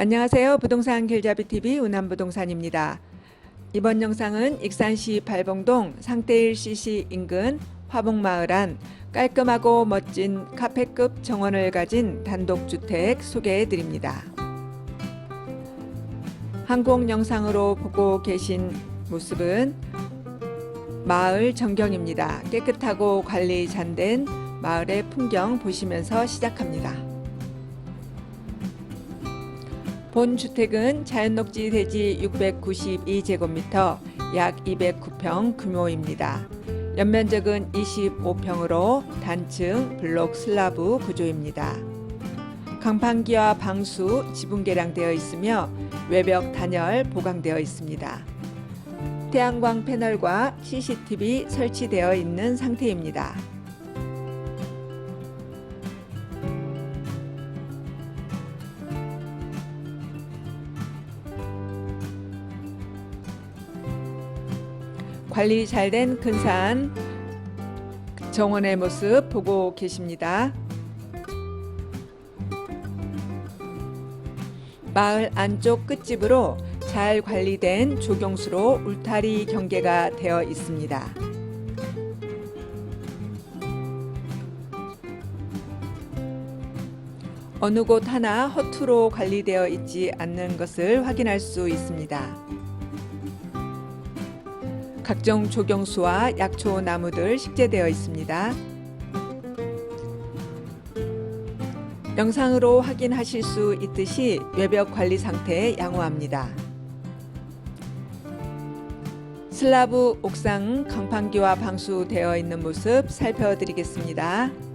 안녕하세요. 부동산 길잡이 TV 운남부동산입니다. 이번 영상은 익산시 발봉동 상태일 CC 인근 화봉마을 안 깔끔하고 멋진 카페급 정원을 가진 단독주택 소개해 드립니다. 항공 영상으로 보고 계신 모습은 마을 전경입니다. 깨끗하고 관리 잘 된 마을의 풍경 보시면서 시작합니다. 본 주택은 자연녹지 대지 692제곱미터 약 209평 규모입니다. 연면적은 25평으로 단층 블록 슬라브 구조입니다. 강판기와 방수 지붕 개량되어 있으며 외벽 단열 보강되어 있습니다. 태양광 패널과 CCTV 설치되어 있는 상태입니다. 관리 잘 된 근사한 정원의 모습 보고 계십니다. 마을 안쪽 끝집으로 잘 관리된 조경수로 울타리 경계가 되어 있습니다. 어느 곳 하나 허투루 관리되어 있지 않는 것을 확인할 수 있습니다. 각종 조경수와 약초 나무들 식재되어 있습니다. 영상으로 확인하실 수 있듯이 외벽 관리 상태 양호합니다. 슬라브 옥상 강판기와 방수되어 있는 모습 살펴드리겠습니다.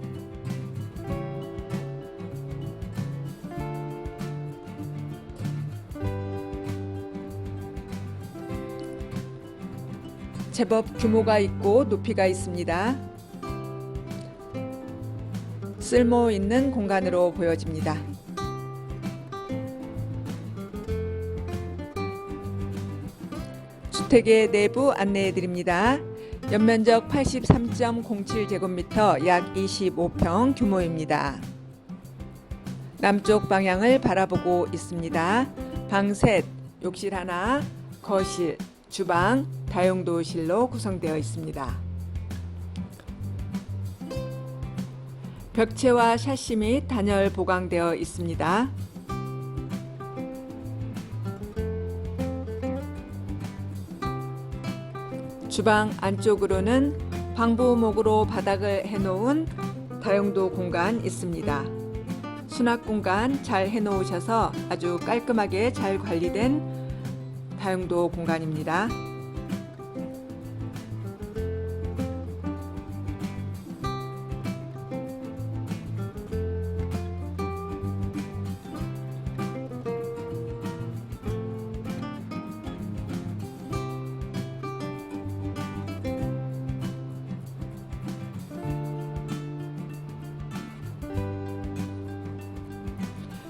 제법 규모가 있고 높이가 있습니다. 쓸모 있는 공간으로 보여집니다. 주택의 내부 안내해 드립니다. 연면적 83.07제곱미터 약 25평 규모입니다. 남쪽 방향을 바라보고 있습니다. 방 셋, 욕실 하나, 거실, 주방, 다용도실로 구성되어 있습니다. 벽체와 샤시 및 단열 보강되어 있습니다. 주방 안쪽으로는 방부목으로 바닥을 해놓은 다용도 공간 있습니다. 수납 공간 잘 해놓으셔서 아주 깔끔하게 잘 관리된 다용도 공간입니다.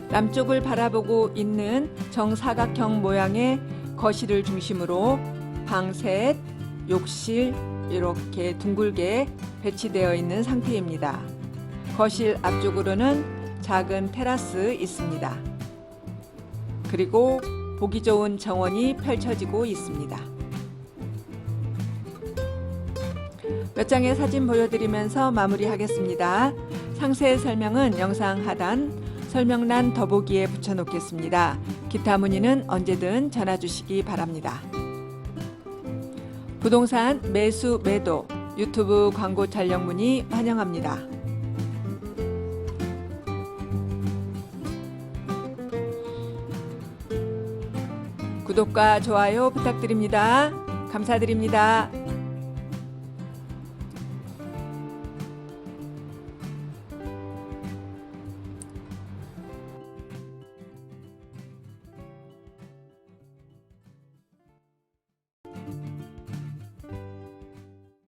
남쪽을 바라보고 있는 정사각형 모양의 거실을 중심으로 방 셋, 욕실 이렇게 둥글게 배치되어 있는 상태입니다. 거실 앞쪽으로는 작은 테라스 있습니다. 그리고 보기 좋은 정원이 펼쳐지고 있습니다. 몇 장의 사진 보여드리면서 마무리하겠습니다. 상세 설명은 영상 하단 설명란 더보기에 붙여놓겠습니다. 기타 문의는 언제든 전화 주시기 바랍니다. 부동산 매수 매도 유튜브 광고 촬영 문의 환영합니다. 구독과 좋아요 부탁드립니다. 감사드립니다.